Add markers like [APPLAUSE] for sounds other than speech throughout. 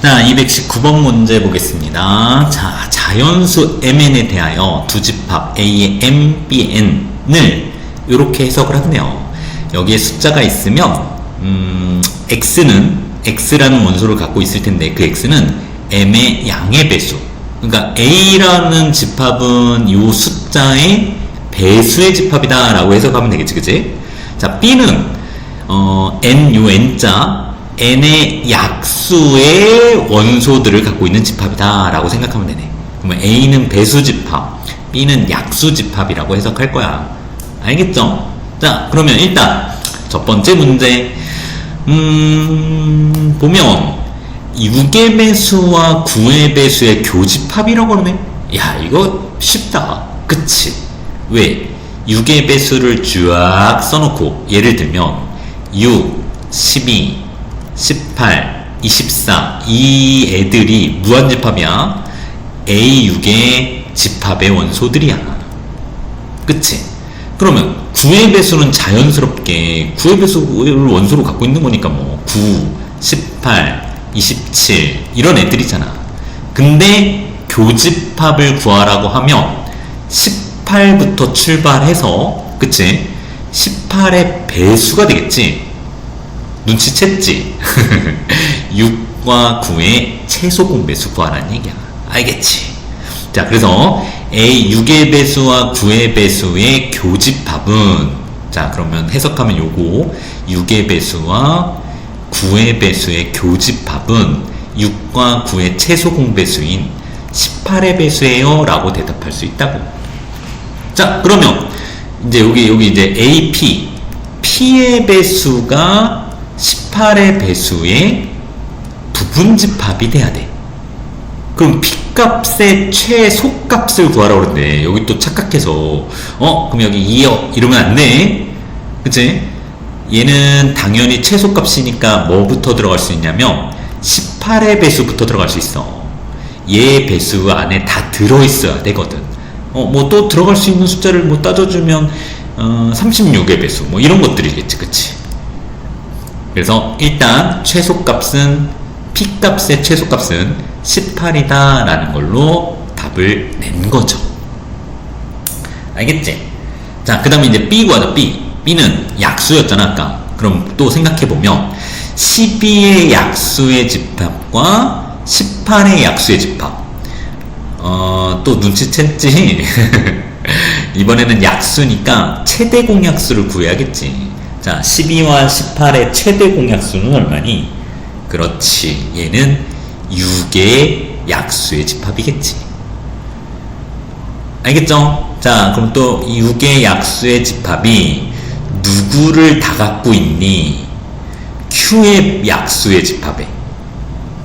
자, 219번 문제 보겠습니다. 자, 자연수 mn에 대하여 두 집합 a의 m, b의 n을 이렇게 해석을 하네요. 여기에 숫자가 있으면 음, x는 x라는 원소를 갖고 있을 텐데 그 x는 m의 양의 배수. 그러니까 a라는 집합은 이 숫자의 배수의 집합이다 라고 해석하면 되겠지, 그치? 자, b는 어, n 요 n자 n의 약수의 원소들을 갖고 있는 집합이다라고 생각하면 되네. 그러면 A는 배수 집합, B는 약수 집합이라고 해석할 거야. 알겠죠? 자, 그러면 일단 첫 번째 문제. 음, 보면 6의 배수와 9의 배수의 교집합이라고 그러네. 야, 이거 쉽다. 그치? 왜? 6의 배수를 쫙 써놓고 예를 들면 6, 12, 18, 24. 이 애들이 무한집합이야. A6의 집합의 원소들이야. 그치? 그러면 9의 배수는 자연스럽게 9의 배수를 원소로 갖고 있는 거니까 뭐 9, 18, 27 이런 애들이잖아. 근데 교집합을 구하라고 하면 18부터 출발해서 그치? 18의 배수가 되겠지? 눈치챘지? 6과 9의 최소 공배수 구하라는 얘기야. 알겠지? 자, 그래서 A 6의 배수와 9의 배수의 교집합은 자, 그러면 해석하면 요거 6의 배수와 9의 배수의 교집합은 6과 9의 최소 공배수인 18의 배수예요 라고 대답할 수 있다고. 자, 그러면 이제 여기 여기 이제 AP P의 배수가 18의 배수의 부분집합이 돼야 돼. 그럼 P값의 최소값을 구하라고 그러는데 여기 또 착각해서 어? 그럼 여기 2억 이러면 안 돼. 그치? 얘는 당연히 최소값이니까 뭐부터 들어갈 수 있냐면 18의 배수부터 들어갈 수 있어. 얘 배수 안에 다 들어있어야 되거든. 어, 뭐 또 들어갈 수 있는 숫자를 뭐 따져주면 어, 36의 배수 뭐 이런 것들이겠지, 그치? 그래서 일단 최소값은 P값의 최소값은 18이다 라는 걸로 답을 낸 거죠. 알겠지? 자, 그 다음에 이제 B 구하자, B. B는 약수였잖아, 아까. 그럼 또 생각해보면 12의 약수의 집합과 18의 약수의 집합. 어, 또 눈치챘지? [LAUGHS] 이번에는 약수니까 최대 공약수를 구해야겠지. 자, 12와 18의 최대 공약수는 얼마니? 그렇지. 얘는 6의 약수의 집합이겠지. 알겠죠? 자, 그럼 또 6의 약수의 집합이 누구를 다 갖고 있니? Q의 약수의 집합에.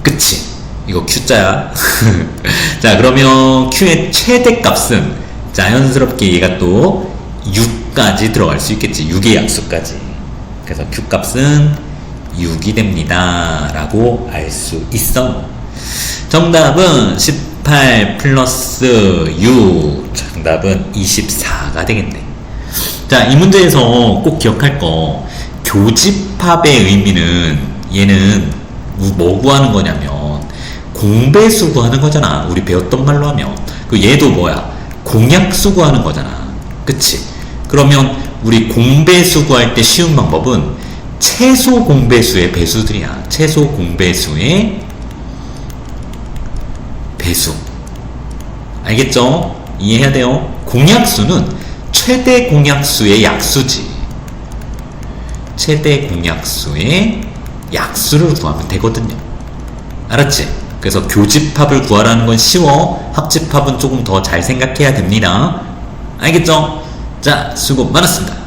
그치? 이거 Q자야. [LAUGHS] 자, 그러면 Q의 최대 값은 자연스럽게 얘가 또 6까지 들어갈 수 있겠지. 6의 약수까지. 그래서 Q값은 6이 됩니다. 라고 알 수 있어. 정답은 18 플러스 6. 정답은 24가 되겠네. 자, 이 문제에서 꼭 기억할 거. 교집합의 의미는 얘는 뭐 구하는 거냐면 공배수 구하는 거잖아. 우리 배웠던 말로 하면. 그 얘도 뭐야? 공약수 구하는 거잖아. 그치? 그러면 우리 공배수 구할 때 쉬운 방법은 최소 공배수의 배수들이야. 최소 공배수의 배수. 알겠죠? 이해해야 돼요. 공약수는 최대 공약수의 약수지. 최대 공약수의 약수를 구하면 되거든요. 알았지? 그래서 교집합을 구하라는 건 쉬워. 합집합은 조금 더 잘 생각해야 됩니다. 알겠죠? 자, 수고 많았습니다.